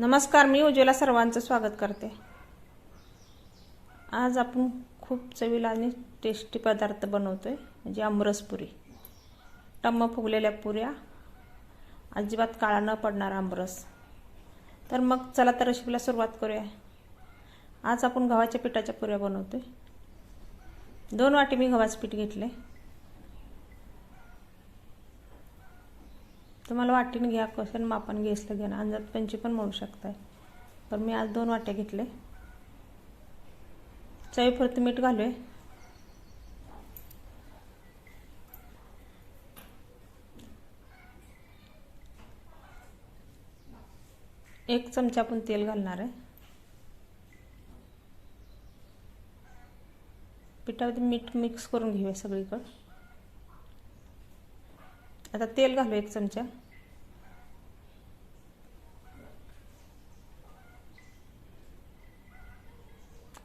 नमस्कार मी उज्ज्वला सर्वांचं स्वागत करते. आज आपण खूप चवीला आणि टेस्टी पदार्थ बनवतोय म्हणजे आमरसपुरी टम्म फुगलेल्या पुऱ्या अजिबात काळा न पडणारा आमरस. तर मग चला तर रेसिपीला सुरुवात करूया. आज आपण गव्हाच्या पिठाच्या पुऱ्या बनवतोय. दोन वाटी मी गव्हाचं पीठ घेतले तुम्हाला वाटेन घ्या कसं मापन घेसलं घ्या ना अंदाज पंची पण म्हणू शकताय. पण मी आज दोन वाट्या घेतले. चवीपुरतं मीठ घालूया. एक चमचा आपण तेल घालणार आहे. पिठामध्ये मीठ मिक्स करून घेऊया सगळीकडं. आता तेल घालू एक चमचा.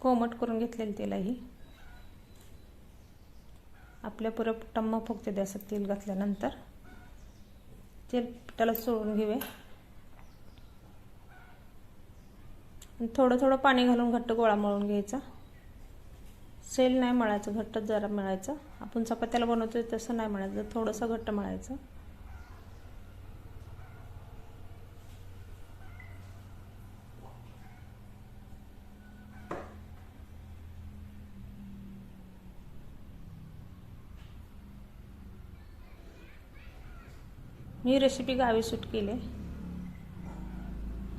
कोमट करून घेतलेलं तेल आहे. आपल्या पुरं टम्मा फुगते द्या असं तेल घातल्यानंतर. तेल पिठाला सोडून घेऊया. थोडं थोडं पाणी घालून घट्ट गोळा मळून घ्यायचा. सेल नाही मळायचं घट्टच जरा मळायचं. आपण चपात्याला बनवतो तसं नाही मळायचं थोडंसं घट्ट मळायचं. मी रेसिपी गावी सूट केली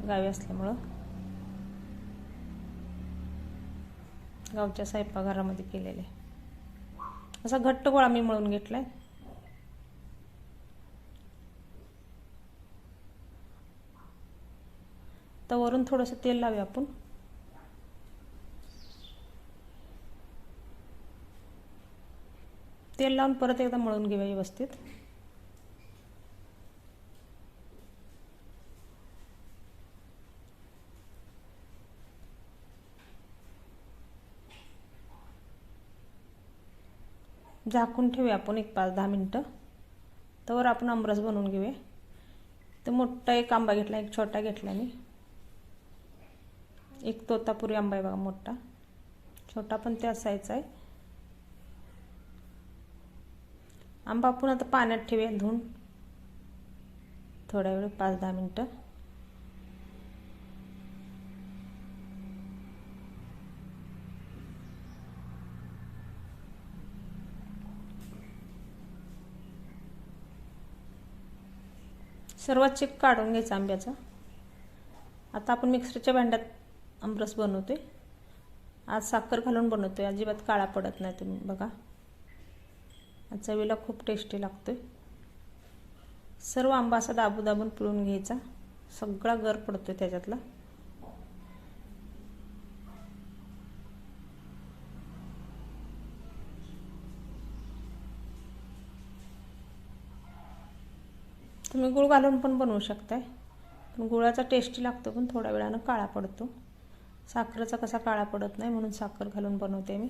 गावी असल्यामुळं. गावच्या स्वयंपाकघरामध्ये केलेले. असा घट्ट गोळा मी मळून घेतलाय. तर वरून थोडंसं तेल लावूया आपण. तेल लावून परत एकदा मळून घेऊया व्यवस्थित. झाकून ठेवूया आपण एक पाच दहा मिनटं. तर आपण आमरस बनवून घेऊया. तर मोठा एक आंबा घेतला एक छोटा घेतला मी. एक तोतापुरी आंबा आहे बघा मोठा. छोटा पण त्या साईजचा आहे. आंबा आपण आता पाण्यात ठेवूया धुवून. थोड्या वेळ पाच दहा मिनटं. सर्वात चिक काढून घ्यायचा आंब्याचा. आता आपण मिक्सरच्या भांड्यात आमरस बनवतोय. आज साखर घालून बनवतोय. अजिबात काळा पडत नाही तुम्ही बघा. चवीला खूप टेस्टी लागतोय. सर्व आंबा असा दाबू दाबून पिळून घ्यायचा. सगळा गर पडतोय त्याच्यातला. तुम्ही गुळ घालून पण बनवू शकताय. पण गुळाचा टेस्टी लागतो पण थोड्या वेळानं काळा पडतो. साखरेचा कसा काळा पडत नाही म्हणून साखर घालून बनवते मी.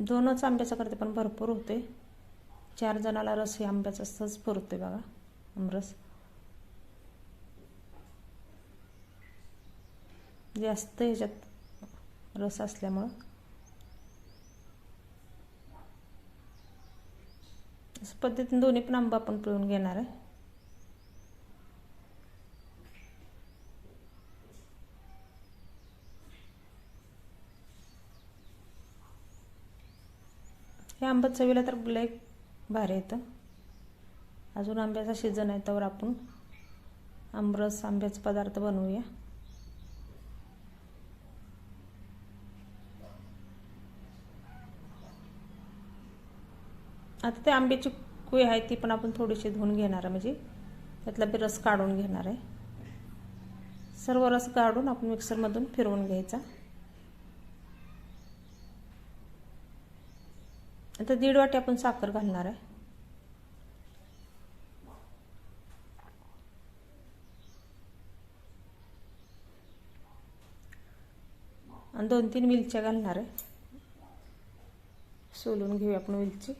दोनच आंब्याचं करते पण भरपूर होते. चार जणाला रस हे आंब्याचा सहज पुरते बघा आमरस. जास्त ह्याच्यात रस असल्यामुळं. असं पद्धतीने दोन्ही पण आंबा आपण पिळून घेणार आहे. हे आंबा चवीला तर ब्लॅक भारी येतं. अजून आंब्याचा सीझन आहे त्यावर आपण आंबरस आंब्याचा पदार्थ बनवूया. आता ते आंब्याची कुई आहे ती पण आपण थोडीशी धुवून घेणार आहे म्हणजे त्यातला बी रस काढून घेणार आहे. सर्व रस काढून आपण मिक्सरमधून फिरवून घ्यायचा. आता दीड वाटी आपण साखर घालणार आहे. आणि दोन तीन मिरच्या घालणार आहे. सोलून घेऊया आपण वेलची.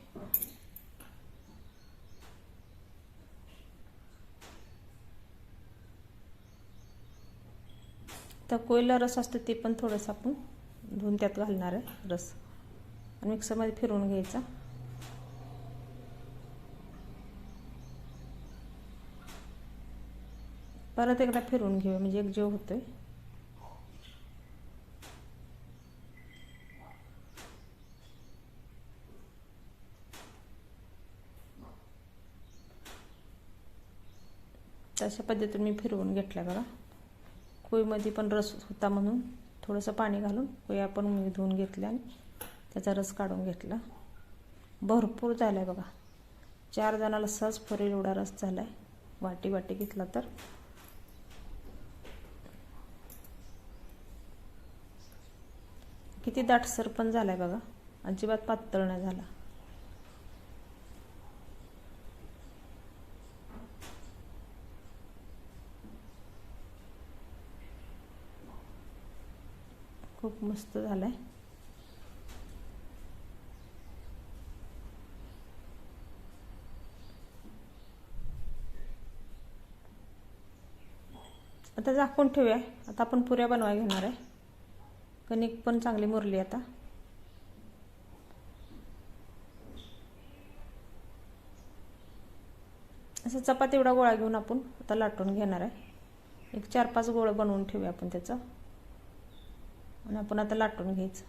तर कोयला रस असतो ते पण थोडंसं आपण धुवून त्यात घालणार आहे रस. आणि मिक्सरमध्ये फिरवून घ्यायचा. परत एकदा फिरवून घेऊया म्हणजे एक जीव होतोय. तशा पद्धतीने मी फिरवून घेतल्या बघा. कोळीमध्ये पण रस होता म्हणून थोडंसं पाणी घालून कोया पण मी धुवून घेतल्या आणि त्याचा रस काढून घेतला. भरपूर झाला आहे बघा. चार जणाला सहज फरेल एवढा रस झाला आहे वाटी वाटी घेतला तर. किती दाटसर पण झाला आहे बघा. अजिबात पातळ नाही झाला. खूप मस्त झालाय. आता झाकून ठेवूया. आता आपण पुऱ्या बनवाय घेणार आहे. कणिक पण चांगली मुरली आता. असं चपाती एवढा गोळा घेऊन आपण आता लाटून घेणार आहे. एक चार पाच गोळं बनवून ठेवूया आपण त्याचं. आणि आपण आता लाटून घ्यायचं.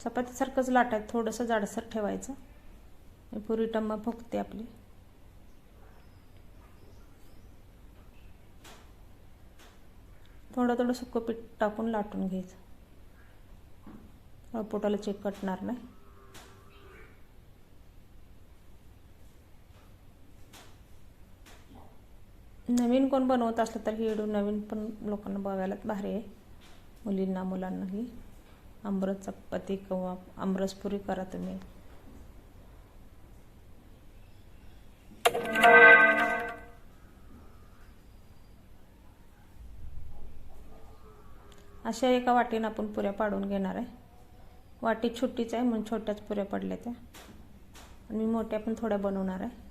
चपातीसारखंच लाटायचं थोडंसं जाडसर ठेवायचं. पुरी टम्मा फुगते आपली. थोडं थोडं सुकं पीठ टाकून लाटून घ्यायचं. पोटाला चेक कटणार नाही. नवीन कोण बनवत असलं तर ही नवीन पण लोकांना बघायला भारी आहे. मुलींना मुलांनाही. आमरस चपाती किंवा आमरसपुरी करा तुम्ही. अशा एका वाटीनं आपण पुऱ्या पाडून घेणार आहे. वाटी छोटीच आहे म्हणून छोट्याच पुऱ्या पडल्या त्या. आणि मी मोठ्या पण थोड्या बनवणार आहे.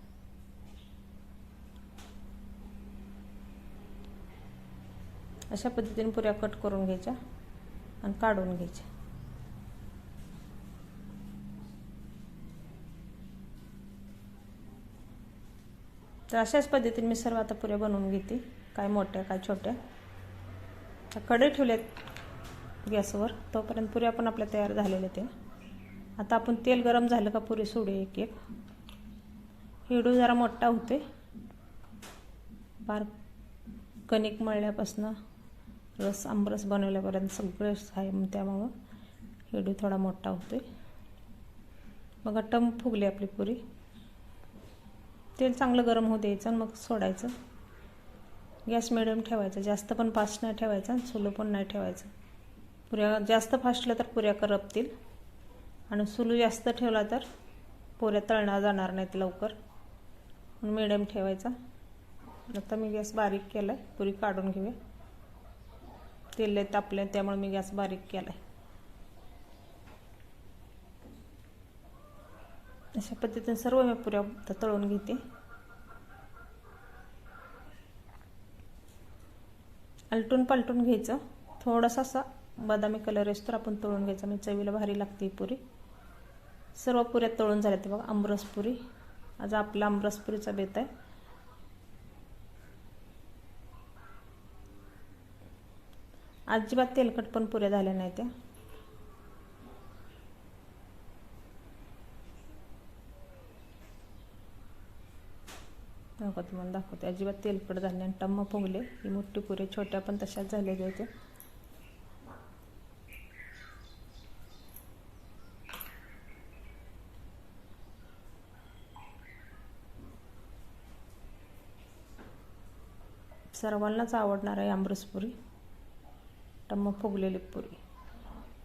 अशा पद्धतीने पुऱ्या कट करून घ्यायच्या आणि काढून घ्यायच्या. तर अशाच पद्धतीने मी सर्व आता पुऱ्या बनवून घेते काय मोठ्या काय छोट्या. कडे ठेवल्यात गॅसवर तोपर्यंत पुऱ्या पण आपल्या तयार झालेल्या त्या. आता आपण तेल गरम झालं का पुरी सोडू एक एक. हिडू जरा मोठा होते बार कणिक मळल्यापासनं रस आंबरस बनवल्यापर्यंत सगळे आहे त्यामुळं हिडू थोडा मोठा होतोय. मग टम फुगली आपली पुरी. तेल चांगलं गरम होऊ द्यायचं आणि मग सोडायचं. गॅस मिडियम ठेवायचा. जास्त पण फास्ट नाही ठेवायचा आणि सुलू पण नाही ठेवायचं. पुऱ्या जास्त फास्टल्या तर पुऱ्या करपतील. आणि सुलू जास्त ठेवला तर पुऱ्या तळणार जाणार नाहीत लवकर. मिडियम ठेवायचा. आता मी गॅस बारीक केला आहे पुरी काढून घेऊया. तेल तापले त्यामुळे मी गॅस बारीक केला आहे अशा पद्धतीने सर्व मी पुऱ्या तळून घेते. आलटून पलटून घ्यायचं. थोडासा असा बदामी कलर असतो तर आपण तळून घ्यायचा. म्हणजे चवीला भारी लागते ही पुरी. सर्व पुऱ्या तळून झाल्या ते बघा आमरस पुरी. आज आपला आमरस पुरीचा बेत आहे. अजिबात तेलकट पण पुऱ्या झाल्या नाही त्या. नको तुम्हाला दाखवते. अजिबात तेलकट झाले आणि टम्म फुगले. ही मोठी पुरे छोट्या पण तशाच झालेल्या होत्या. सर्वांनाच आवडणार आहे आमरसपुरी टम्म फुगलेली पुरी